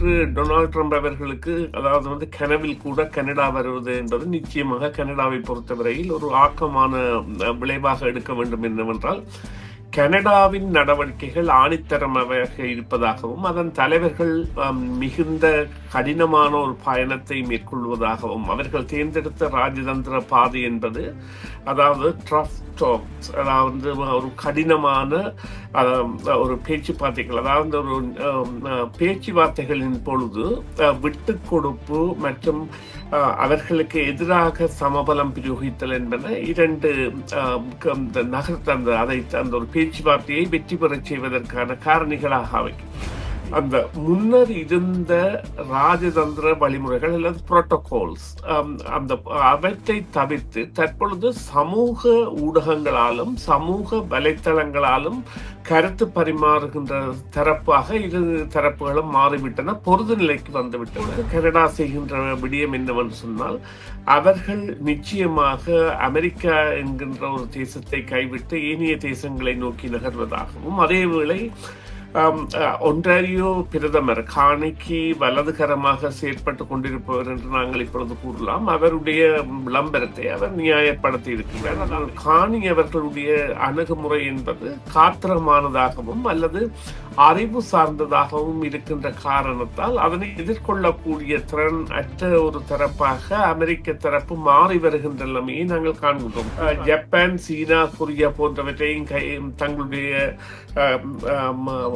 இன்று Donald Trump அவர்களுக்கு அதாவது வந்து கனவில் கூட கனடா வருவது என்பது நிச்சயமாக கனடாவை பொறுத்தவரையில் ஒரு ஆக்கமான விளைவாக எடுக்க வேண்டும் என்னவென்றால் கனடாவின் நடவடிக்கைகள் ஆணித்தரமாக இருப்பதாகவும் அதன் தலைவர்கள் மிகுந்த கடினமான ஒரு பயணத்தை மேற்கொள்வதாகவும் அவர்கள் தேர்ந்தெடுத்த ராஜதந்திர பாதை என்பது அதாவது ட்ரஃப் டாக்ஸ் அதாவது ஒரு கடினமான ஒரு பேச்சுவார்த்தைகள் அதாவது ஒரு பேச்சுவார்த்தைகளின் பொழுது விட்டு கொடுப்பு மற்றும் அவர்களுக்கு எதிராக சமபலம் பிரயோகித்தல் என்பன இரண்டு அஹ், க- நகர்த்த அதை அந்த ஒரு பேச்சுவார்த்தையை வெற்றி பெறச் செய்வதற்கான காரணிகளாக அவை. அந்த முன்னர் இருந்த ராஜதந்திர வழிமுறைகள் அல்லது புரோட்டோகால்ஸ் um, அந்த அவற்றை தவிர்த்து தற்பொழுது சமூக ஊடகங்களாலும் சமூக வலைத்தளங்களாலும் கருத்து பரிமாறுகின்ற தரப்பாக இரு தரப்புகளும் மாறிவிட்டன பொருது நிலைக்கு வந்துவிட்டன. கனடா செய்கின்ற விடியம் என்னவென்று சொன்னால் அவர்கள் நிச்சயமாக அமெரிக்கா என்கின்ற ஒரு தேசத்தை கைவிட்டு ஏனைய தேசங்களை நோக்கி நகர்வதாகவும் அதேவேளை ஒன்றாரியோ பிரதமர் காணிக்கு வலதுகரமாக செயற்பட்டு கொண்டிருப்பவர் என்று நாங்கள் இப்பொழுது கூறலாம். அவருடைய விளம்பரத்தை அவர் நியாயப்படுத்தி இருக்கிறார். ஆனால் காணி அவர்களுடைய அணுகுமுறை என்பது காத்திரமானதாகவும் அல்லது அறிவு சார்ந்ததாகவும் இருக்கின்ற காரணத்தால் அதனை எதிர்கொள்ளக்கூடிய திறன் அற்ற ஒரு தரப்பாக அமெரிக்க தரப்பு மாறி வருகின்ற நிலைமையை நாங்கள் காண்கின்றோம். ஜப்பான் சீனா கொரியா போன்றவற்றையும் கை தங்களுடைய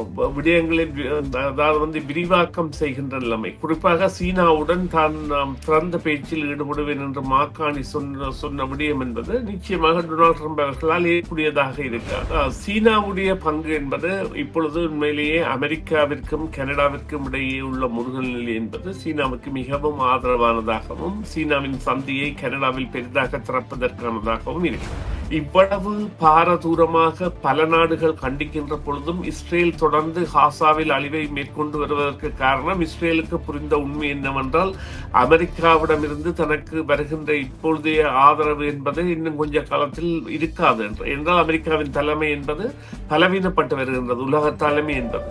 அஹ், அதாவது வந்து விரிவாக்கம் செய்கின்ற நிலைமை. குறிப்பாக சீனாவுடன் தான் நாம் திறந்த பேச்சில் ஈடுபடுவேன் என்று மாக்காணி சொன்ன சொன்ன விடயம் என்பது நிச்சயமாக டொனால்ட் ட்ரம்ப் அவர்களால் ஏற்புடையதாக இருக்காது சீனாவுடைய பங்கு என்பது இப்பொழுது உண்மையிலேயே அமெரிக்காவிற்கும் கனடாவிற்கும் இடையே உள்ள முருகல் நிலை என்பது சீனாவுக்கு மிகவும் ஆதரவானதாகவும் சீனாவின் சந்தையை கனடாவில் பெரிதாக திறப்பதற்கானதாகவும் இருக்கு இவ்வளவு பாரதூரமாக பல நாடுகள் கண்டிக்கின்ற பொழுதும் இஸ்ரேல் தொடர்ந்து காசாவில் அழிவை மேற்கொண்டு வருவதற்கு காரணம் இஸ்ரேலுக்கு புரிந்த உண்மை என்னவென்றால் அமெரிக்காவிடமிருந்து தனக்கு வருகின்ற இப்பொழுதைய ஆதரவு என்பது இன்னும் கொஞ்ச காலத்தில் இருக்காது என்று. என்றால் அமெரிக்காவின் தலைமை என்பது பலவீனப்பட்டு வருகின்றது உலக தலைமை என்பது.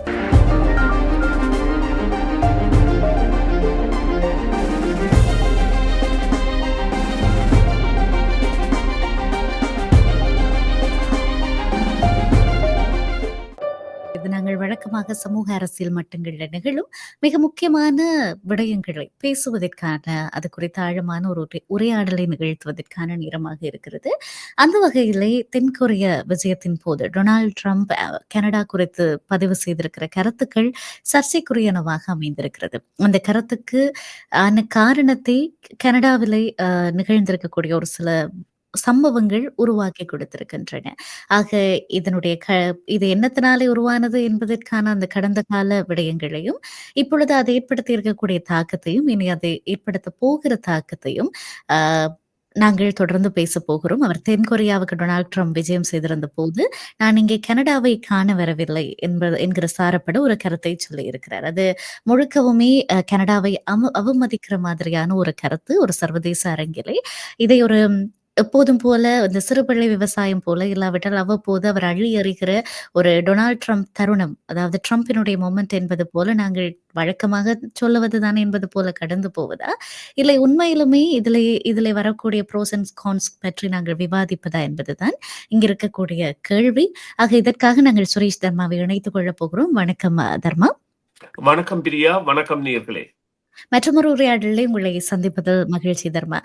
வழக்கமாக சமூக அரசியல் மட்டங்களில் நிகழும் மிக முக்கியமான விடயங்களை பேசுவதற்கான அது குறித்த ஆழமான ஒரு உரையாடலை நிகழ்த்துவதற்கான நேரமாக இருக்கிறது. அந்த வகையிலே தென்கொரிய விஜயத்தின் போது டொனால்ட் ட்ரம்ப் கனடா குறித்து பதிவு செய்திருக்கிற கருத்துக்கள் சர்ச்சைக்குரியனவாக அமைந்திருக்கிறது. அந்த கருத்துக்கு ஆன காரணத்தை கனடாவிலே நிகழ்ந்திருக்கக்கூடிய ஒரு சில சம்பவங்கள் உருவாக்கி கொடுத்திருக்கின்றன. ஆக இதனுடைய க இது என்னத்தினாலே உருவானது என்பதற்கான அந்த கடந்த கால விடயங்களையும் இப்பொழுது அது ஏற்படுத்தி இருக்கக்கூடிய தாக்கத்தையும் இனி அதை ஏற்படுத்த போகிற தாக்கத்தையும் ஆஹ், நாங்கள் தொடர்ந்து பேச போகிறோம். அவர் தென்கொரியாவுக்கு டொனால்ட் ட்ரம்ப் விஜயம் செய்திருந்த போது நான் இங்கே கனடாவை காண வரவில்லை என்பது என்கிற சாரப்பட ஒரு கருத்தை சொல்லி இருக்கிறார் அது முழுக்கவுமே அஹ், கனடாவை அம அவமதிக்கிற மாதிரியான ஒரு கருத்து ஒரு சர்வதேச அரங்கிலே. இதை ஒரு எப்போதும் போல இந்த சிறுபிள்ளை விவசாயம் போல இல்லாவிட்டால் அவ்வப்போது அவர் அள்ளி எறிகிற ஒரு டொனால்ட் ட்ரம்ப் தருணம் அதாவது ட்ரம்பினுடைய மொமெண்ட் என்பது போல நாங்கள் வழக்கமாக சொல்லுவதுதான் என்பது போல கடந்து போவதா? இல்லை உண்மையிலுமே இதில் இதில் வரக்கூடிய ப்ரோஸ் அண்ட் கான்ஸ் பற்றி நாங்கள் விவாதிப்பதா என்பதுதான் இங்க இருக்கக்கூடிய கேள்வி. ஆக இதற்காக நாங்கள் சுரேஷ் தர்மாவை இணைத்துக் கொள்ளப் போகிறோம். வணக்கம் தர்மா. வணக்கம் பிரியா வணக்கம் நேர்களே மற்றொரு உரையாடலில் உங்களை சந்திப்பதில் மகிழ்ச்சி தர்மா.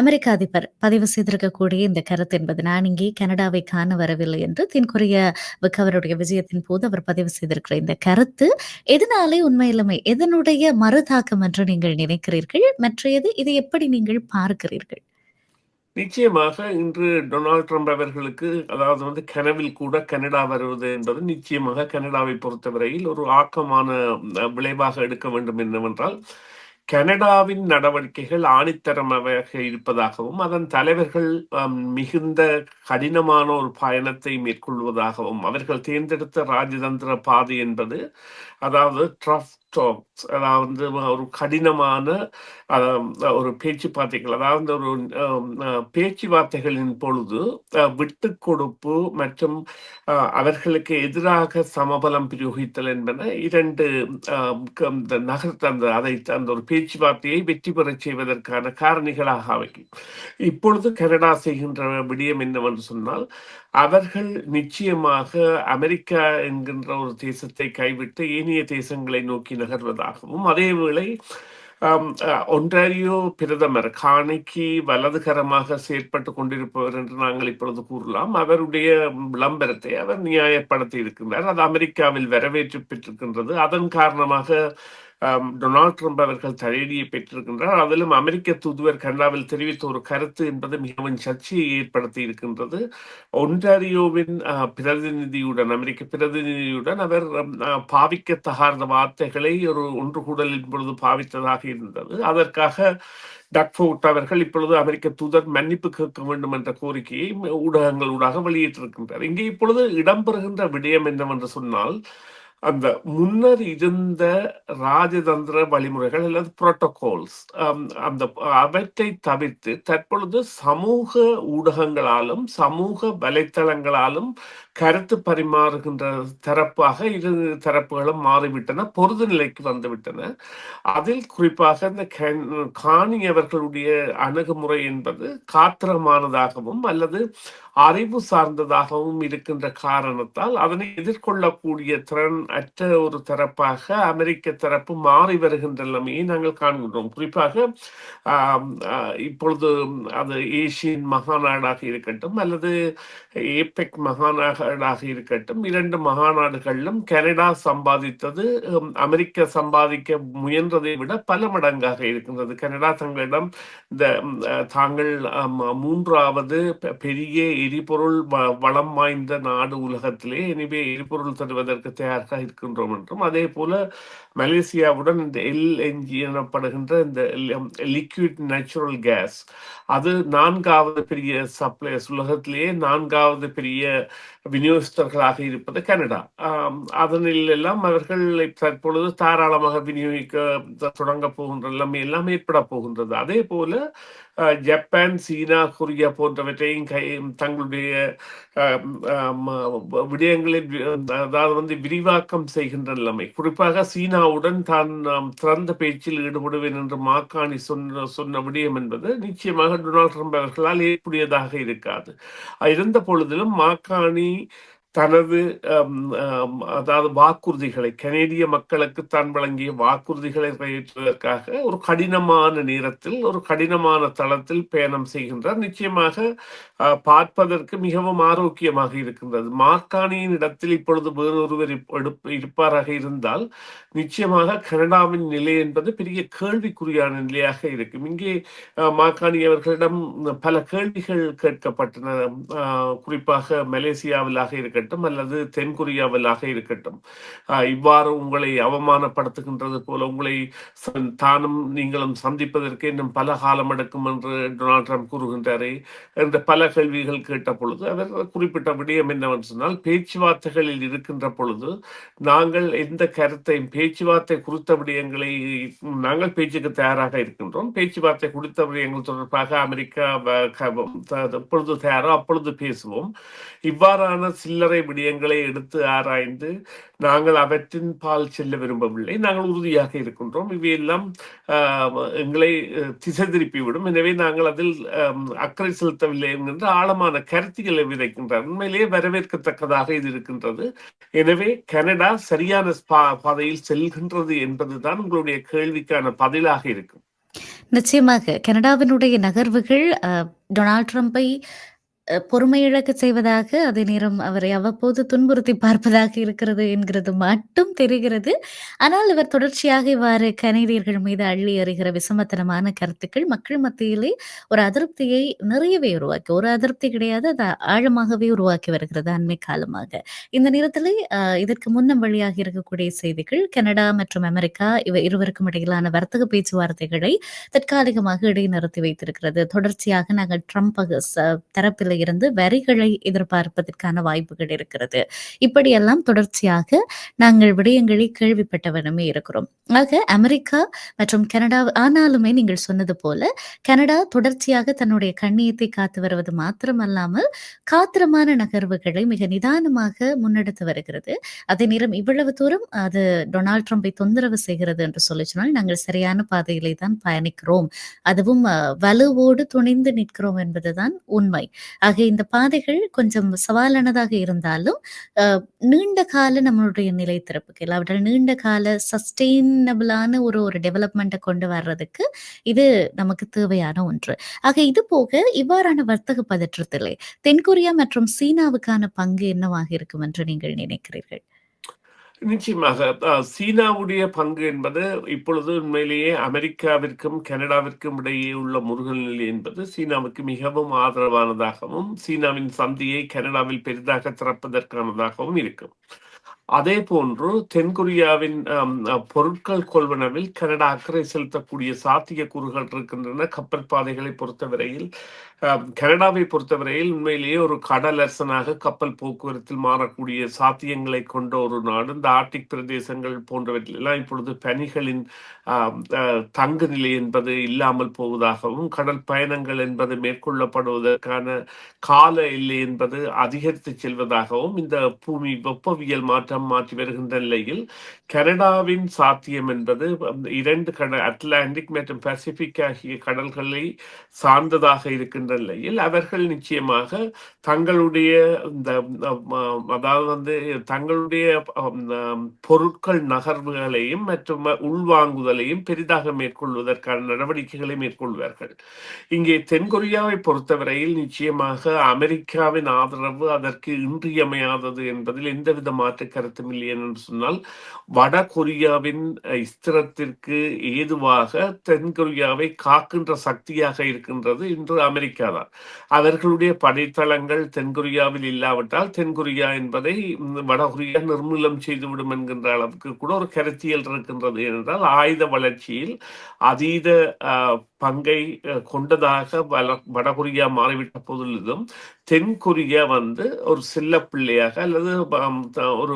அமெரிக்க அதிபர் பதிவு செய்திருக்கக்கூடிய இந்த கருத்து என்பது நான் இங்கே கனடாவை காண வரவில்லை என்று தென்கொரியாவுக்கு அவருடைய விஜயத்தின் போது அவர் பதிவு செய்திருக்கிற இந்த கருத்து எதனாலே உண்மையிலுமே எதனுடைய மறுதாக்கம் என்று நீங்கள் நினைக்கிறீர்கள்? மற்றையது இதை எப்படி நீங்கள் பார்க்கிறீர்கள்? நிச்சயமாக இன்று டொனால்ட் ட்ரம்ப் அவர்களுக்கு அதாவது வந்து கனவில் கூட கனடா வருவது என்பது நிச்சயமாக கனடாவை பொறுத்தவரையில் ஒரு ஆக்கமான விளைவாக எடுக்க வேண்டும் என்னவென்றால் கனடாவின் நடவடிக்கைகள் ஆணித்தரமாக இருப்பதாகவும் அதன் தலைவர்கள் மிகுந்த கடினமான ஒரு பயணத்தை மேற்கொள்வதாகவும் அவர்கள் தேர்ந்தெடுத்த ராஜதந்திர பாதை என்பது அதாவது ட்ரஃப் டாக்ஸ் அதாவது ஒரு கடினமான ஒரு பேச்சுவார்த்தைகள். அதாவது ஒரு பேச்சுவார்த்தைகளின் பொழுது விட்டு கொடுப்பு மற்றும் அவர்களுக்கு எதிராக சமபலம் பிரயோகித்தல் என்பன இரண்டு நகர்த்த அந்த அதை அந்த ஒரு பேச்சுவார்த்தையை வெற்றி பெறச் செய்வதற்கான காரணிகளாக அமைக்கும் இப்பொழுது கனடா செய்கின்ற விடயம் என்னவென்று சொன்னால் அவர்கள் நிச்சயமாக அமெரிக்கா என்கின்ற ஒரு தேசத்தை கைவிட்டு ஏனைய தேசங்களை நோக்கி நகர்வதாகவும் அதேவேளை ஒன்றாரியோ பிரதமர் காணிக்கு வலதுகரமாக செயற்பட்டு கொண்டிருப்பவர் என்று நாங்கள் இப்பொழுது கூறலாம். அவருடைய விளம்பரத்தை அவர் நியாயப்படுத்தி இருக்கின்றார். அது அமெரிக்காவில் வரவேற்று பெற்றிருக்கின்றது. அதன் காரணமாக டொனால்ட் ட்ரம்ப் அவர்கள் தலையீடியை பெற்றிருக்கின்றார். அதிலும் அமெரிக்க தூதுவர் கனடாவில் தெரிவித்த ஒரு கருத்து என்பது மிகவும் சர்ச்சையை ஏற்படுத்தி இருக்கின்றது. ஒன்டாரியோவின் பிரதிநிதியுடன் அமெரிக்க பிரதிநிதியுடன் அவர் பாவிக்க தகாத வார்த்தைகளை ஒரு ஒன்று கூடலின் பொழுது பாவித்ததாக இருந்தது. அதற்காக டக்ஃபோர்ட் அவர்கள் இப்பொழுது அமெரிக்க தூதர் மன்னிப்பு கேட்க வேண்டும் என்ற கோரிக்கையை ஊடகங்களூடாக வெளியிட்டிருக்கின்றார் இங்கே இப்பொழுது இடம்பெறுகின்ற விடயம் என்னவென்று சொன்னால் அந்த முன்னர் இருந்த ராஜதந்திர வழிமுறைகள் அல்லது புரோட்டோகால்ஸ் um, அந்த அவற்றை தவிர்த்து தற்பொழுது சமூக ஊடகங்களாலும் சமூக வலைத்தளங்களாலும் கருத்து பரிமாறுகின்ற தரப்பாக இரு தரப்புகளும் மாறிவிட்டன பொருது நிலைக்கு வந்துவிட்டன. அதில் குறிப்பாக இந்த கண்- காணி அவர்களுடைய அணுகுமுறை என்பது காத்திரமானதாகவும் அல்லது அறிவு சார்ந்ததாகவும் இருக்கின்ற காரணத்தால் அதனை எதிர்கொள்ளக்கூடிய திறன் அற்ற ஒரு தரப்பாக அமெரிக்க தரப்பு மாறி வருகின்ற நிலைமையை நாங்கள் காண்கின்றோம். குறிப்பாக இப்பொழுது அது ஏசியன் மகாநாடாக இருக்கட்டும் அல்லது ஏபெக் மகாநாடாக இருக்கட்டும் இரண்டு மகாநாடுகளிலும் கனடா சம்பாதித்தது அமெரிக்க அமெரிக்கா சம்பாதிக்க முயன்றதை விட பல மடங்காக இருக்கின்றது. கனடா தங்களிடம் இந்த தாங்கள் மூன்றாவது பெ- பெரிய எரிபொருள் வ- வளம் வாய்ந்த நாடு உலகத்திலே. எனவே எரிபொருள் தருவதற்கு தயாராக இருக்கின்றோம் என்றும் அதே போல மலேசியாவுடன் இந்த எல்என்ஜி எனப்படுகின்ற இந்த லிக்விட் நேச்சுரல் கேஸ் அது நான்காவது பெரிய சப்ளைஸ் உலகத்திலேயே நான்காவது பெரிய விநியோகஸ்தர்களாக இருப்பது கனடா. அதனில் எல்லாம் அவர்கள் தற்பொழுது தாராளமாக விநியோகிக்க தொடங்க போகின்ற எல்லாமே எல்லாம் ஏற்பட போகின்றது. அதே போல ஜப்பான் சீனா கொரியா போன்றவற்றையும் கை தங்களுடைய விடயங்களை அதாவது வந்து விரிவாக்கம் செய்கின்ற நிலைமை. குறிப்பாக சீனாவுடன் தான் திறந்த பேச்சில் ஈடுபடுவேன் என்று மாக்காணி சொன்ன சொன்ன விடயம் என்பது நிச்சயமாக டொனால்ட் ட்ரம்ப் அவர்களால் ஏற்புடையதாக இருக்காது. இருந்த பொழுதிலும் மாக்காணி தனது அதாவது வாக்குறுதிகளை கனேடிய மக்களுக்கு தான் வழங்கிய வாக்குறுதிகளை நிறைவேற்றுவதற்காக ஒரு கடினமான நேரத்தில் ஒரு கடினமான தளத்தில் பயணம் செய்கின்றார். நிச்சயமாக பார்ப்பதற்கு மிகவும் ஆரோக்கியமாக இருக்கின்றது. மார்க்கானியின் இடத்தில் இப்பொழுது வேறொருவர் எடுப்- இருப்பாராக இருந்தால் நிச்சயமாக கனடாவின் நிலை என்பது பெரிய கேள்விக்குறியான நிலையாக இருக்கும். இங்கே ஆஹ், மார்க்கானி அவர்களிடம் பல கேள்விகள் கேட்கப்பட்டன. குறிப்பாக மலேசியாவிலாக இருக்கட்டும் இருக்கட்டும் அல்லது தென்கொரியாவிலாக இருக்கட்டும். இவ்வாறு உங்களை அவமானப்படுத்துகின்றது போல உங்களை தானும் நீங்களும் சந்திப்பதற்கு இன்னும் பல காலம் எடுக்கும் என்று டொனால்ட் ட்ரம்ப் கூறுகின்றாரே என்ற பல கேள்விகள் கேட்ட பொழுது அவர் குறிப்பிட்ட விடயம் என்னவென்று சொன்னால் பேச்சுவார்த்தைகளில் இருக்கின்ற பொழுது நாங்கள் எந்த கருத்தையும் பேச்சுவார்த்தை குறித்த விடயங்களை நாங்கள் பேச்சுக்கு தயாராக இருக்கின்றோம். பேச்சுவார்த்தை குறித்த விடயங்கள் தொடர்பாக அமெரிக்கா எப்பொழுது தயாரோ அப்பொழுது பேசுவோம். இவ்வாறான சில்லறை சில்லறை விடயங்களை எடுத்து ஆராய்ந்து நாங்கள் அவற்றின் பால் செல்ல விரும்பவில்லை. நாங்கள் உறுதியாக இருக்கின்றோம். இவையெல்லாம் எங்களை திசை திருப்பிவிடும். எனவே நாங்கள் அதில் அக்கறை செலுத்தவில்லை என்கின்ற ஆழமான கருத்துக்களை விதைக்கின்றார் உண்மையிலேயே வரவேற்கத்தக்கதாக இது இருக்கின்றது. எனவே கனடா சரியான பாதையில் செல்கின்றது என்பதுதான் உங்களுடைய கேள்விக்கான பதிலாக இருக்கும். நிச்சயமாக கனடாவினுடைய நகர்வுகள் டொனால்ட் ட்ரம்பை பொறுமையிழக்க செய்வதாக அதே நேரம் அவரை அவ்வப்போது துன்புறுத்தி பார்ப்பதாக இருக்கிறது என்கிறது மட்டும் தெரிகிறது. ஆனால் இவர் தொடர்ச்சியாக இவ்வாறு கனேடியர்கள் மீது அள்ளி அறிகிற விசமத்தனமான கருத்துக்கள் மக்கள் மத்தியிலே ஒரு அதிருப்தியை நிறையவே உருவாக்கி ஒரு அதிருப்தி கிடையாது அது ஆழமாகவே உருவாக்கி வருகிறது அண்மை காலமாக. இந்த நேரத்தில் இதற்கு முன்னம் வழியாக இருக்கக்கூடிய செய்திகள் கனடா மற்றும் அமெரிக்கா இவ இருவருக்கும் இடையிலான வர்த்தக பேச்சுவார்த்தைகளை தற்காலிகமாக இடைநிறுத்தி வைத்திருக்கிறது. தொடர்ச்சியாக நாங்கள் ட்ரம்ப் தரப்பில் நாடுகளில் இருந்து வரிகளை எதிர்பார்ப்பதற்கான வாய்ப்புகள் இருக்கிறது. இப்படியெல்லாம் தொடர்ச்சியாக நாங்கள் விடயங்களை கேள்விப்பட்டவனுமே இருக்கிறோம். ஆக அமெரிக்கா மற்றும் கனடா ஆனாலுமே நீங்கள் சொன்னது போல கனடா தொடர்ச்சியாக தன்னுடைய கண்ணியத்தை காத்து வருவது மாத்திரமல்லாமல் காத்திரமான நகர்வுகளை மிக நிதானமாக முன்னெடுத்து வருகிறது. அதே நேரம் இவ்வளவு தூரம் அது டொனால்ட் ட்ரம்பை தொந்தரவு செய்கிறது என்று சொல்லி சொன்னால் நாங்கள் சரியான பாதையிலே தான் பயணிக்கிறோம். அதுவும் வலுவோடு துணிந்து நிற்கிறோம் என்பதுதான் உண்மை. ஆக இந்த பாதைகள் கொஞ்சம் சவாலானதாக இருந்தாலும் நீண்ட கால நம்மளுடைய நிலைத்திறப்புக்கு இல்லாவிட்டால் நீண்ட கால சஸ்டெயினபிளான ஒரு ஒரு டெவலப்மெண்ட்டை கொண்டு வர்றதுக்கு இது நமக்கு தேவையான ஒன்று. ஆக இது போக இவ்வாறான வர்த்தக பதற்றத்திலே தென்கொரியா மற்றும் சீனாவுக்கான பங்கு என்னவாக இருக்கும் என்று நீங்கள் நினைக்கிறீர்கள்? நிச்சயமாக. சீனாவுடைய பங்கு என்பது இப்பொழுது உண்மையிலேயே அமெரிக்காவிற்கும் கனடாவிற்கும் இடையே உள்ள முருகல் நிலை என்பது சீனாவுக்கு மிகவும் ஆதரவானதாகவும் சீனாவின் சந்தையை கனடாவில் பெரிதாக திறப்பதற்கானதாகவும் இருக்கும். அதே போன்று தென்கொரியாவின் பொருட்கள் கொள்வனவில் கனடா அக்கறை செலுத்தக்கூடிய சாத்திய கூறுகள் இருக்கின்றன. கப்பல் பாதைகளை பொறுத்தவரையில் கனடாவை பொறுத்தவரையில் உண்மையிலேயே ஒரு கடல் அரசனாக கப்பல் போக்குவரத்தில் மாறக்கூடிய சாத்தியங்களை கொண்ட ஒரு நாடு. இந்த ஆர்டிக் பிரதேசங்கள் போன்றவற்றில் எல்லாம் இப்பொழுது பனிகளின் தங்கு நிலை என்பது இல்லாமல் போவதாகவும் கடல் பயணங்கள் என்பது மேற்கொள்ளப்படுவதற்கான கால எல்லை என்பது அதிகரித்து செல்வதாகவும் இந்த பூமி வெப்பவியல் மாற்றம் மாற்றி வருகின்ற நிலையில் கனடாவின் சாத்தியம் என்பது இரண்டு கடல் அட்லாண்டிக் மற்றும் பசிபிக் ஆகிய கடல்களை சார்ந்ததாக இருக்கின்ற நிலையில் அவர்கள் நிச்சயமாக தங்களுடைய இந்த அதாவது வந்து தங்களுடைய பொருட்கள் நகர்வுகளையும் மற்றும் உள்வாங்குதலையும் பெரிதாக மேற்கொள்வதற்கான நடவடிக்கைகளை மேற்கொள்வார்கள். இங்கே தென்கொரியாவை பொறுத்தவரையில் நிச்சயமாக அமெரிக்காவின் ஆதரவு அதற்கு இன்றியமையாதது என்பதில் எந்தவித மாற்று கருத்தும் இல்லை என்று சொன்னால் வட கொரியாவின் இஸ்திரத்திற்கு ஸ்திரத்திற்கு ஏதுவாக தென்கொரியாவை காக்கின்ற சக்தியாக இருக்கின்றது இன்று அமெரிக்கா தான் அவர்களுடைய படைத்தளங்கள் தென்கொரியாவில் இல்லாவிட்டால் தென்கொரியா என்பதை வடகொரியா நிர்மூலம் செய்துவிடும் என்கின்ற அளவுக்கு கூட ஒரு கருத்தியல் இருக்கின்றது. என்றால் ஆயுத வளர்ச்சியில் அதீத பங்கை கொண்டதாக வல- வடகொரியா மாறிவிட்ட போதிலும் தென்கொரியா வந்து ஒரு செல்ல பிள்ளையாக அல்லது ஒரு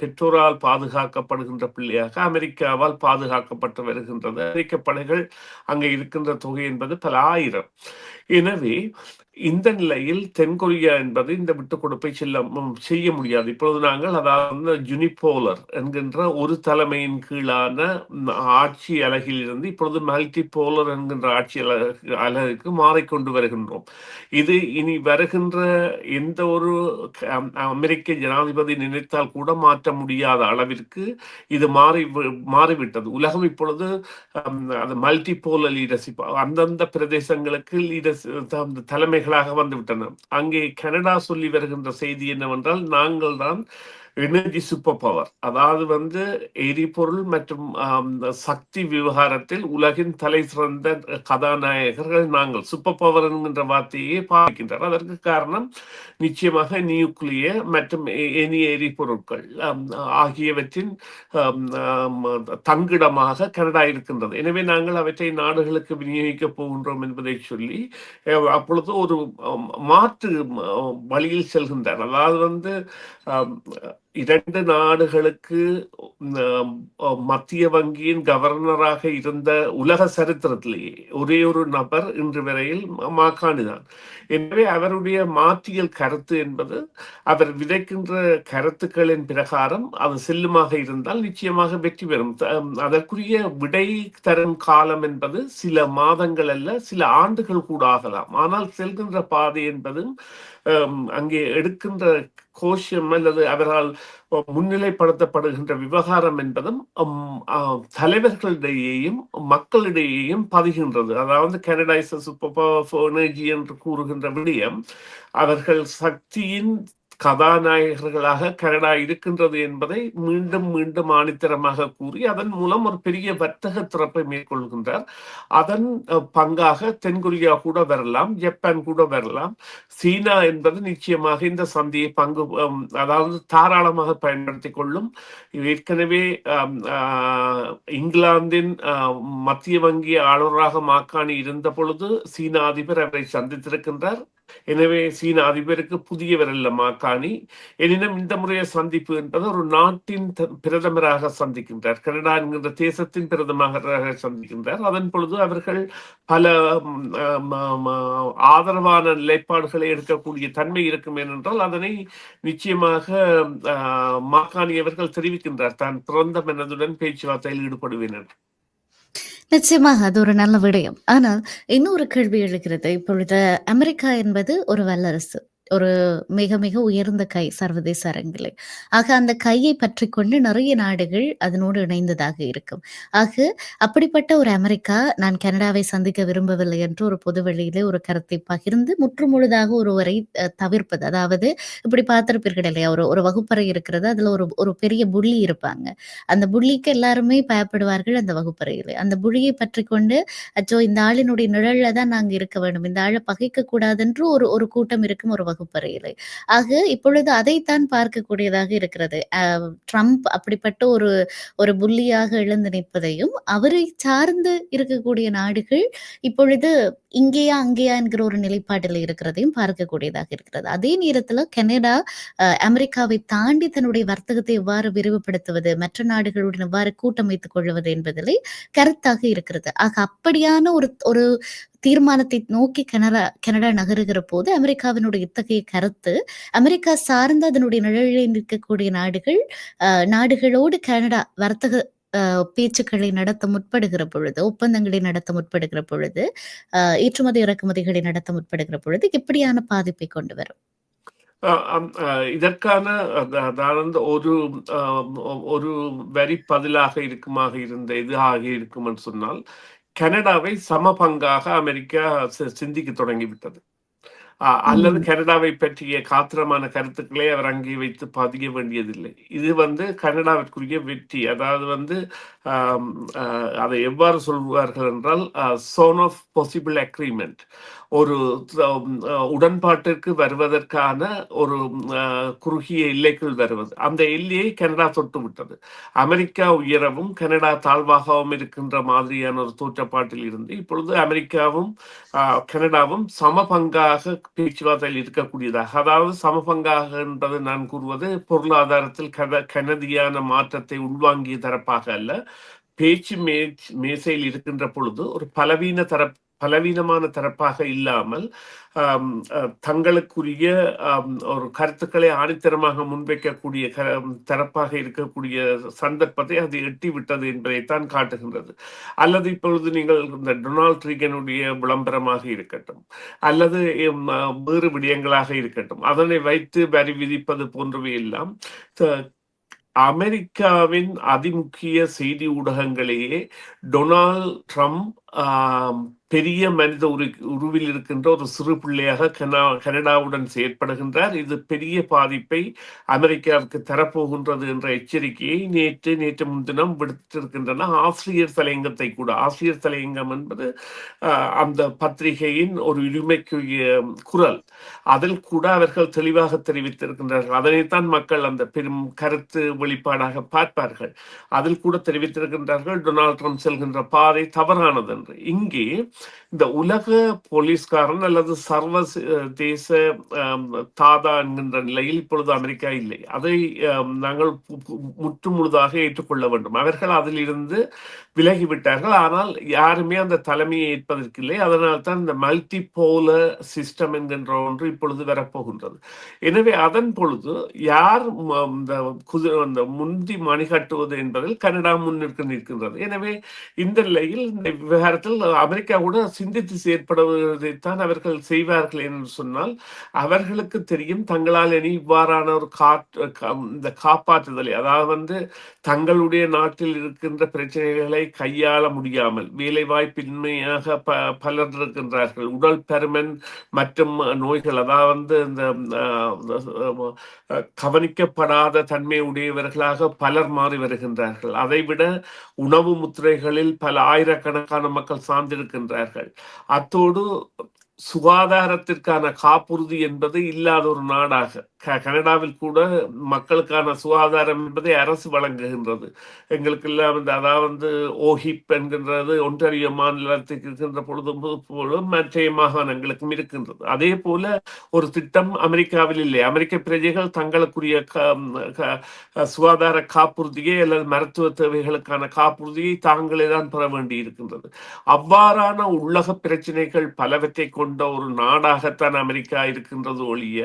பெற்றோரால் பாதுகாக்கப்படுகின்ற பிள்ளையாக அமெரிக்காவால் பாதுகாக்கப்பட்டு வருகின்றது. அமெரிக்க படைகள் அங்கே இருக்கின்ற தொகை என்பது பல ஆயிரம். எனவே இந்த நிலையில் தென்கொரியா என்பது இந்த விட்டுக் கொடுப்பை செல்ல செய்ய முடியாது. இப்பொழுது நாங்கள் அதாவது ஜுனிபோலர் என்கின்ற ஒரு தலைமையின் கீழான ஆட்சி அலகில் இருந்து இப்பொழுது மல்டி போலர் என்கின்ற ஆட்சி அலகு அலகுக்கு மாறிக்கொண்டு வருகின்றோம். இது இனி வருகின்ற எந்த ஒரு அம், அமெரிக்க ஜனாதிபதி நினைத்தால் கூட மாற்ற முடியாத அளவிற்கு இது மாறி வி- மாறிவிட்டது. உலகம் இப்பொழுது அது மல்டி போலர் லீடர்ஷிப் அந்தந்த பிரதேசங்களுக்கு லீடர்ஸ் தலைமைகளாக வந்துவிட்டன. அங்கே கனடா சொல்லி வருகின்ற செய்தி என்னவென்றால் நாங்கள் தான் எனர்ஜி சூப்பர் பவர் அதாவது வந்து எரிபொருள் மற்றும் சக்தி விவகாரத்தில் உலகின் தலை சிறந்த கதாநாயகர்கள் நாங்கள். சூப்பர் பவர் என்கின்ற வார்த்தையே பார்க்கின்றனர் அதற்கு காரணம் நிச்சயமாக நியூக்ளியர் மற்றும் எனி எரிபொருட்கள் ஆகியவற்றின் தங்கிடமாக கனடா இருக்கின்றது. எனவே நாங்கள் அவற்றை நாடுகளுக்கு விநியோகிக்கப் போகின்றோம் என்பதை சொல்லி அஹ், அப்பொழுது ஒரு மாற்று வழியில் செல்கின்றார் அதாவது வந்து இரண்டு நாடுகளுக்கு மத்திய வங்கியின் கவர்னராக இருந்த உலக சரித்திரத்திலேயே ஒரே ஒரு நபர் இன்று வரையில் மாகாணி தான். எனவே அவருடைய மாற்றியல் கருத்து என்பது அவர் விதைக்கின்ற கருத்துக்களின் பிரகாரம் அது செல்லுமாக இருந்தால் நிச்சயமாக வெற்றி பெறும். அதற்குரிய விடை தரும் காலம் என்பது சில மாதங்கள் அல்ல சில ஆண்டுகள் கூட ஆகலாம். ஆனால் செல்கின்ற பாதை என்பதும் அங்கே எடுக்கின்ற கோஷம் அல்லது அவரால் முன்னிலைப்படுத்தப்படுகின்ற விவகாரம் என்பதும் உம், தலைவர்களிடையேயும் மக்களிடையேயும் பதிகின்றது. அதாவது கனடா எனர்ஜி என்று கூறுகின்ற விடயம் அவர்கள் சக்தியின் கதாநாயகர்களாக கனடா இருக்கின்றது என்பதை மீண்டும் மீண்டும் ஆணித்தரமாக கூறி அதன் மூலம் ஒரு பெரிய வர்த்தக திறப்பை மேற்கொள்கின்றார். அதன் பங்காக தென்கொரியா கூட வரலாம் ஜப்பான் கூட வரலாம். சீனா என்பது நிச்சயமாக இந்த சந்தையை பங்கு அதாவது தாராளமாக பயன்படுத்திக் கொள்ளும். ஏற்கனவே ஆஹ், இங்கிலாந்தின் ஆஹ், மத்திய வங்கி ஆளுநராக மாக்காணி இருந்த பொழுது சீனா அதிபர் அவரை சந்தித்திருக்கின்றார். எனவே சீன அதிபருக்கு புதியவர் அல்ல மாக்கானி எனினும் இந்த முறைய சந்திப்பு என்பது ஒரு நாட்டின் பிரதமராக சந்திக்கின்றார். கனடா என்கின்ற தேசத்தின் பிரதமராக சந்திக்கின்றார். அதன் பொழுது அவர்கள் பல அஹ், ஆதரவான நிலைப்பாடுகளை எடுக்கக்கூடிய தன்மை இருக்கும் ஏனென்றால் அதனை நிச்சயமாக அஹ், மாக்கானி அவர்கள் தெரிவிக்கின்றார். தான் பிறந்த மனதுடன் பேச்சுவார்த்தையில் ஈடுபடுவேன் என்று. நிச்சயமாக அது ஒரு நல்ல விடயம். ஆனால் இன்னொரு கேள்வி எழுகிறது. இப்பொழுது அமெரிக்கா என்பது ஒரு வல்லரசு. ஒரு மிக மிக உயர்ந்த கை சர்வதேச அரங்கிலே. ஆக அந்த கையை பற்றி கொண்டு நிறைய நாடுகள் அதனோடு இணைந்ததாக இருக்கும். ஆக அப்படிப்பட்ட ஒரு அமெரிக்கா நான் கனடாவை சந்திக்க விரும்பவில்லை என்று ஒரு பொது வெளியிலே ஒரு கருத்தை பகிர்ந்து முற்றுமுழுதாக ஒருவரை தவிர்ப்பது. அதாவது இப்படி பார்த்திருப்பீர்கள் இல்லையா? ஒரு ஒரு வகுப்பறை இருக்கிறது அதுல ஒரு ஒரு பெரிய புள்ளி இருப்பாங்க. அந்த புள்ளிக்கு எல்லாருமே பயப்படுவார்கள் அந்த வகுப்பறையிலே. அந்த புள்ளியை பற்றி கொண்டு அச்சோ இந்த ஆளினுடைய நிழல்ல தான் நாங்க இருக்க வேண்டும். இந்த ஆளை பகைக்க கூடாதென்று ஒரு ஒரு கூட்டம் இருக்கும் ஒரு வகுப்பு வகுப்பறையில். ஆக இப்பொழுது அதைத்தான் பார்க்கக்கூடியதாக இருக்கிறது. ட்ரம்ப் அப்படிப்பட்ட ஒரு ஒரு புள்ளியாக எழுந்து நிற்பதையும் அவரை சார்ந்து இருக்கக்கூடிய நாடுகள் இப்பொழுது இங்கேயா அங்கேயா என்கிற ஒரு நிலைப்பாட்டில் இருக்கிறதையும் பார்க்கக்கூடியதாக இருக்கிறது. அதே நேரத்தில் கனடா அமெரிக்காவை தாண்டி தன்னுடைய வர்த்தகத்தை எவ்வாறு விரிவுபடுத்துவது மற்ற நாடுகளுடன் எவ்வாறு கூட்டமைத்துக் கொள்வது என்பதிலே கருத்தாக இருக்கிறது. ஆக அப்படியான ஒரு ஒரு தீர்மானத்தை நோக்கி கனடா கனடா நகருகிற போது அமெரிக்காவினுடைய இத்தகைய கருத்து அமெரிக்கா சார்ந்த அதனுடைய நிழலில் நிற்கக்கூடிய நாடுகள் நாடுகளோடு கனடா வர்த்தக அஹ், பேச்சுக்களை நடத்த முற்படுகிற பொழுது ஒப்பந்தங்களை நடத்த முற்படுகிற பொழுது ஏற்றுமதி இறக்குமதிகளை நடத்த முற்படுகிற பொழுது எப்படியான பாதிப்பை கொண்டு வரும். இதற்கான அதாவது ஒரு ஒரு வரி பதிலாக இருக்குமாக இருந்த இது ஆகி இருக்கும்னு சொன்னால் கனடாவை சம பங்காக அமெரிக்கா சிந்திக்க தொடங்கிவிட்டது. அல்லது. கனடாவை பற்றிய காத்திரமான கருத்துக்களை அவர் அங்கே வைத்து பதிய வேண்டியதில்லை. இது வந்து கனடாவிற்குரிய வெற்றி. அதாவது வந்து அதை எவ்வாறு சொல்வார்கள் என்றால் சோன் ஆஃப் பாசிபிள் அக்ரிமெண்ட் ஒரு உடன்பாட்டிற்கு வருவதற்கான ஒரு குறுகிய எல்லைக்குள் வருவது. அந்த எல்லையை கனடா தொட்டு விட்டது அமெரிக்கா உயரவும் கனடா தாழ்வாகவும் இருக்கின்ற மாதிரியான ஒரு தோற்றப்பாட்டில் இருந்து இப்பொழுது அமெரிக்காவும் கனடாவும் சம பங்காக பேச்சுவார்த்தையில் இருக்கக்கூடியதாக. அதாவது சமபங்காக என்பது நான் கூறுவது பொருளாதாரத்தில் கத கனதியான மாற்றத்தை உள்வாங்கிய தரப்பாக அல்ல. பேச்சு மேச் மேசையில் இருக்கின்ற பொழுது ஒரு பலவீன தரப் பலவீனமான தரப்பாக இல்லாமல் தங்களுக்குரிய ஒரு கருத்துக்களை ஆணித்தரமாக முன்வைக்கக்கூடிய க- தரப்பாக இருக்கக்கூடிய சந்தர்ப்பத்தை அது எட்டி விட்டது என்பதைத்தான் காட்டுகின்றது. அல்லது இப்பொழுது நீங்கள் இந்த டொனால்ட் ரீகனுடைய விளம்பரமாக இருக்கட்டும் அல்லது வேறு விடயங்களாக இருக்கட்டும் அதனை வைத்து வரி விதிப்பது போன்றவை எல்லாம் அமெரிக்காவின் அதிமுக்கிய செய்தி ஊடகங்களையே டொனால்ட் ட்ரம்ப் பெரிய மனித உரு உருவில் இருக்கின்ற ஒரு சிறு பிள்ளையாக கனா கனடாவுடன் செயற்படுகின்றார். இது பெரிய பாதிப்பை அமெரிக்காவுக்கு தரப்போகின்றது என்ற எச்சரிக்கையை நேற்று நேற்று முன்தினம் விடுத்திருக்கின்றன. ஆசிரியர் தலையங்கத்தை கூட ஆசிரியர் தலையங்கம் என்பது ஆஹ், அந்த பத்திரிகையின் ஒரு உரிமைக்குரிய குரல். அதில் கூட அவர்கள் தெளிவாக தெரிவித்திருக்கின்றார்கள். அதனைத்தான் மக்கள் அந்த பெரும் கருத்து வெளிப்பாடாக பார்ப்பார்கள். அதில் கூட தெரிவித்திருக்கின்றார்கள் டொனால்ட் ட்ரம்ப் செல்கின்ற பாதை தவறானது என்று இங்கே இந்த உலக போலீஸ்காரன் அல்லது சர்வதேச ஆம், தாதா என்கின்ற நிலையில் இப்பொழுது அமெரிக்கா இல்லை. அதை நாங்கள் பு- முற்று முழுதாக ஏற்றுக்கொள்ள வேண்டும். அவர்கள் அதிலிருந்து விலகிவிட்டார்கள். ஆனால் யாருமே அந்த தலைமையை ஏற்பதற்கில்லை. அதனால் தான் இந்த மல்டி போல சிஸ்டம் என்கின்ற ஒன்று இப்பொழுது வரப்போகின்றது. எனவே அதன் பொழுது யார் இந்த குது அந்த முந்தி மணிகட்டுவது என்பதில் கனடா முன்னிற்கு நிற்கின்றது. எனவே இந்த நிலையில் இந்த விவகாரத்தில் அமெரிக்கா கூட சிந்தித்து செயற்படுவதைத்தான் அவர்கள் செய்வார்கள் என்று சொன்னால் அவர்களுக்கு தெரியும் தங்களால் இனி இவ்வாறான ஒரு காற்று இந்த காப்பாற்றுதலை அதாவது வந்து தங்களுடைய நாட்டில் இருக்கின்ற பிரச்சனைகளை கையாள முடியாமல் வேலை வாய்ப்பின்மையாக ப பலர் இருக்கின்றார்கள் உடல் பருமன் மற்றும் நோய்கள் அதாவது வந்து இந்த கவனிக்கப்படாத தன்மை உடையவர்களாக பலர் மாறி வருகின்றார்கள். அதைவிட உணவு முத்திரைகளில் பல ஆயிரக்கணக்கான மக்கள் சார்ந்திருக்கின்றார்கள். அத்தோடு சுகாதாரத்திற்கான காப்புறுதி என்பது இல்லாத ஒரு நாடாக. க- கனடாவில் கூட மக்களுக்கான சுகாதாரம் என்பதை அரசு வழங்குகின்றது. எங்களுக்கு எல்லாம் வந்து அதாவது ஓஹிப் என்கின்றது ஒன்றாரிய மாநிலத்துக்கு இருக்கின்ற பொழுது போலும் மற்ற மாகாணங்களுக்கும் இருக்கின்றது. அதே போல ஒரு திட்டம் அமெரிக்காவில் இல்லை. அமெரிக்க பிரஜைகள் தங்களுக்குரிய க- சுகாதார காப்புறுதியை அல்லது மருத்துவ தேவைகளுக்கான காப்புறுதியை தாங்களே தான் பெற வேண்டி இருக்கின்றது அவ்வாறான உள்ளக பிரச்சனைகள் பலவற்றை கொண்டு ஒரு நாடாகத்தான் அமெரிக்கா இருக்கின்றது ஒழிய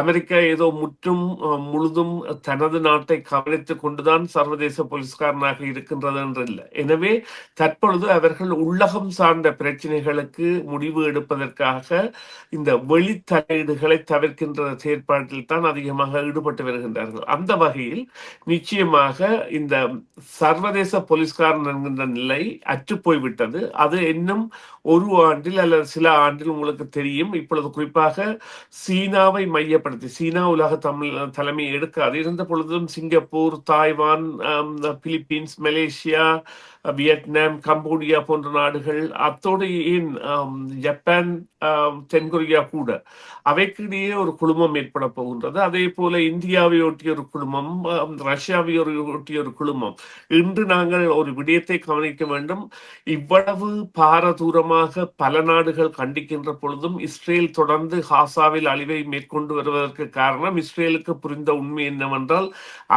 அமெரிக்கா ஏதோ முற்றும் முழுதும் தனது நாட்டை கவனித்துக் கொண்டுதான் சர்வதேச போலீஸ்காரனாக இருக்கின்றது என்றில்லை. எனவே தற்பொழுது அவர்கள் உள்ளகம் சார்ந்த பிரச்சனைகளுக்கு முடிவு எடுப்பதற்காக இந்த வெளி தலையீடுகளை தவிர்க்கின்ற செயற்பாட்டில் தான் அதிகமாக ஈடுபட்டு வருகின்றார்கள். அந்த வகையில் நிச்சயமாக இந்த சர்வதேச போலீஸ்காரன் என்கின்ற நிலை அற்றுப்போய்விட்டது. அது இன்னும் ஒரு ஆண்டில் அல்லது சில ஆண்டில் உங்களுக்கு தெரியும். இப்பொழுது குறிப்பாக சீனாவை மையப்படுத்தி சீனா உலக தமிழ் தலைமை எடுக்காது. இருந்த பொழுதும் Singapore Taiwan Philippines Malaysia Vietnam Cambodia போன்ற நாடுகள் அத்தோடு ஏன் ஜப்பான் தென்கொரியா கூட அவைக்கிடையே ஒரு குழுமம் ஏற்பட போகின்றது. அதே போல இந்தியாவை ஒட்டிய ஒரு குழுமம் ரஷ்யாவை ஒரு ஒட்டிய ஒரு குழுமம். இன்று நாங்கள் ஒரு விடயத்தை கவனிக்க வேண்டும். இவ்வளவு பாரதூரமாக பல நாடுகள் கண்டிக்கின்ற பொழுதும் இஸ்ரேல் தொடர்ந்து ஹாசாவில் அழிவை மேற்கொண்டு வருவதற்கு காரணம் இஸ்ரேலுக்கு புரிந்த உண்மை என்னவென்றால்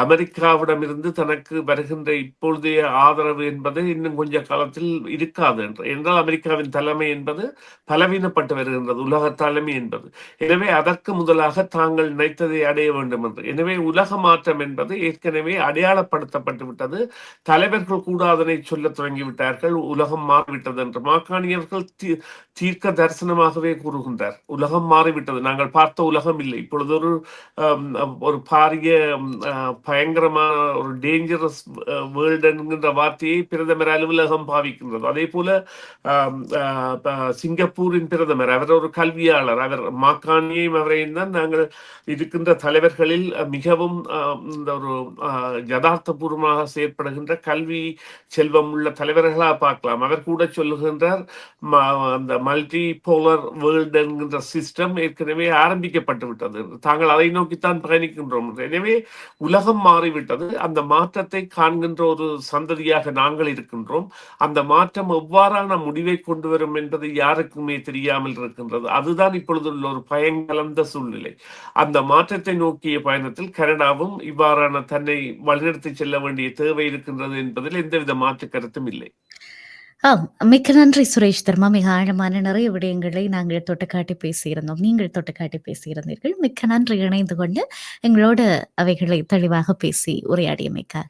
அமெரிக்காவிடமிருந்து தனக்கு வருகின்ற இப்பொழுதைய ஆதரவு என்பது இன்னும் கொஞ்ச காலத்தில் இருக்காது என்று. என்றால் அமெரிக்காவின் தலைமை என்பது பலவீனப்பட்டு வருகின்றது உலக தலைமை என்பது. எனவே அதற்கு முதலாக தாங்கள் நினைத்ததை அடைய வேண்டும் என்று. எனவே உலக மாற்றம் என்பது ஏற்கனவே அடையாளப்படுத்தப்பட்டு விட்டது. தலைவர்கள் கூட அதனை சொல்ல தொடங்கிவிட்டார்கள் உலகம் மாறிவிட்டது என்று. மாக்காணியர்கள் தீ- தீர்க்க தரிசனமாகவே கூறுகின்றார் உலகம் மாறிவிட்டது நாங்கள் பார்த்த உலகம் இல்லை. இப்பொழுது ஒரு ஒரு பாரிய பயங்கரமான ஒரு டேஞ்சரஸ் வேர்ல்டு என்கின்ற வார்த்தையை பிரதமர் அலுவலகம் பாவிக்கின்றது அதே போல சிங்கப்பூரின் பிரதமர் அவர் ஒரு கல்வியாளர் அவர் மாக்காணியையும் அவரையும் தான் நாங்கள் இருக்கின்ற தலைவர்களில் மிகவும் இந்த ஒரு யதார்த்தபூர்வமாக செயற்படுகின்ற கல்வி செல்வம் உள்ள தலைவர்களாக பார்க்கலாம் அவர் கூட சொல்லுகின்றார் அந்த மல்டி போலர் வேர்ல்டு என்கின்ற சிஸ்டம் ஏற்கனவே ஆரம்பிக்கப்பட்டு விட்டது தாங்கள் அதை நோக்கித்தான் பயணிக்கின்றோம் எனவே உலகம் மாறிவிட்டது அந்த மாற்றத்தை காண்கின்ற ஒரு சந்ததியாக நாங்கள் இருக்கின்றோம் அந்த மாற்றம் எவ்வாறான முடிவை கொண்டு வரும் என்பது யாருக்குமே தெரியாமல் இருக்கின்றது. அதுதான் இப்பொழுது உள்ள ஒரு பயங்கலந்த சூழ்நிலை. அந்த மாற்றத்தை நோக்கிய பயணத்தில் கனடாவும் இவ்வாறான தன்னை வழிநடத்தி செல்ல வேண்டிய தேவை இருக்கின்றது என்பதில் எந்தவித மாற்று கருத்தும் இல்லை. ஆம் மிக்க நன்றி சுரேஷ் தர்மா. மிக ஆழமான நிறைய விடயங்களை நாங்கள் தொட்டுக்காட்டி பேசியிருந்தோம். நீங்கள் தொட்டுக்காட்டி பேசியிருந்தீர்கள். மிக்க நன்றி இணைந்து கொண்டு எங்களோட அவைகளை தெளிவாக பேசி உரையாடியமைக்காக.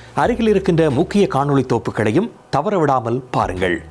அருகில் இருக்கின்ற முக்கிய காணொளி தோப்புகளையும் தவறவிடாமல் பாருங்கள்.